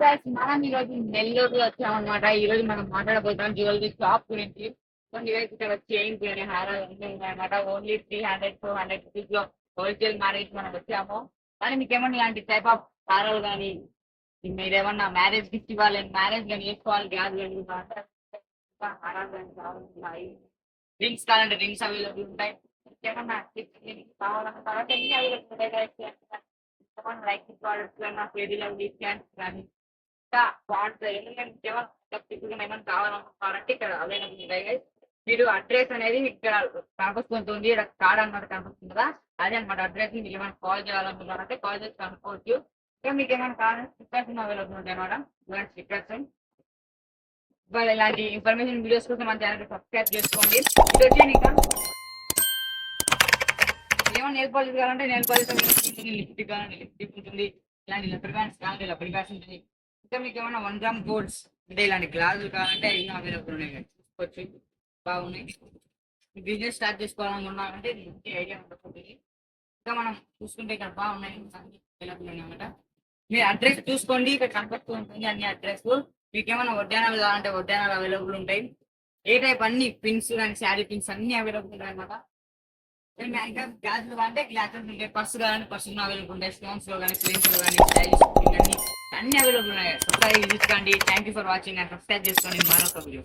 Sir మనం ఈ రోజు నెల్లూరు వచ్చామన్నమాట. ఈ రోజు మనం మాట్లాడబోతున్నాం జ్యువెలరీ షాప్ గురించి. కొన్ని guys ఇక్కడ చైన్స్ కానీ హారాలు అన్నీ ఉన్నాయన్నమాట. Only three hundred four hundred రూపీస్లో హోల్సేల్ మ్యారేజ్ మనం వచ్చాము. కానీ మీకు ఏమన్నా ఇలాంటి టైప్ ఆఫ్ హారాలు కానీ మీరు ఏమన్నా మ్యారేజ్ గిఫ్ట్ ఇవ్వాలి మ్యారేజ్ కానీ వేసుకోవాలి గ్యాస్ కానీ హారాలు కానీ కావాలి? రింగ్స్ కావాలంటే రింగ్స్ అవైలబుల్ ఉంటాయి. ఏమన్నా కావాలన్నా అవైలబుల్ ఉంటాయి లైక్ ప్రోడక్ట్స్ కానీ ఫేరీ లవ్ కానీ ఇంకా బాగుంటుంది ఎందుకంటే ఏమైనా ఏమైనా కావాలనుకుంటారంటే ఇక్కడ అవైలబుల్ ఉంటాయి గైస్ మీరు అడ్రస్ అనేది ఇక్కడ కనిపిస్తుంది ఇక్కడ కార్డ్ అన్నమాట కనిపిస్తుంది కదా? అదే అనమాట అడ్రస్ మీకు ఏమైనా కాల్ చేయాలనుకుంటున్నారంటే కాల్ చేసి కనుక్కోవచ్చు. ఇంకా మీకు ఏమైనా కావాలంటే స్టిక్కర్స్ అవైలబుల్ ఉంటాయి మేడం ఇలాంటి స్టిక్కర్స్ వాళ్ళు ఇలాంటి ఇన్ఫర్మేషన్ వీడియోస్ కోసం మన ఛానల్ సబ్స్క్రైబ్ చేసుకోండి. ఇది వచ్చేయండి ఇంకా ఏమైనా నెయిల్ పాలిష్ కావాలంటే నెయిల్ పాలిష్ లిప్స్టిక్ కావాలంటే లిప్స్టిక్ ఉంటుంది. ఇలాంటి లెపర్ బ్యాండ్స్ కావాలంటే లెపర్ బ్యాండ్స్ ఉంటుంది. ఇంకా మీకు ఏమైనా వన్ గ్రామ్ గోల్డ్స్ అంటే ఇలాంటి గ్లాసులు కావాలంటే ఇవి అవైలబుల్ ఉన్నాయి చూసుకోవచ్చు. బాగున్నాయి. బిజినెస్ స్టార్ట్ చేసుకోవాలనుకున్నారంటే ఇది మంచి ఐడియా ఉంటుంది ఇంకా మనం చూసుకుంటే ఇక్కడ బాగున్నాయి. అవైలబుల్ అనమాట మీ అడ్రస్ చూసుకోండి. ఇక్కడ కనపడుతూ ఉంటుంది అన్ని అడ్రస్ మీకు ఏమైనా వడ్డానాలు కావాలంటే వడ్డానాలు అవైలబుల్ ఉంటాయి. ఏ టైప్ అన్ని పిన్స్ కానీ శారీ పిన్స్ అన్ని అవైలబుల్ ఉంటాయి అనమాట గ్లాసులు అంటే గ్లాసెస్ ఉంటాయి. పర్స్ కావాలంటే పర్సు అవైలబుల్ ఉంటాయి. స్టోన్స్లో కానీ ప్లేన్స్లో కానీ స్టైల్స్ అన్ని. అన్ని అవైలబుల్ ఉన్నాయి. ఒకసారి visit thank you for watching and subscribe చేసుకోండి. మరొక వీడియో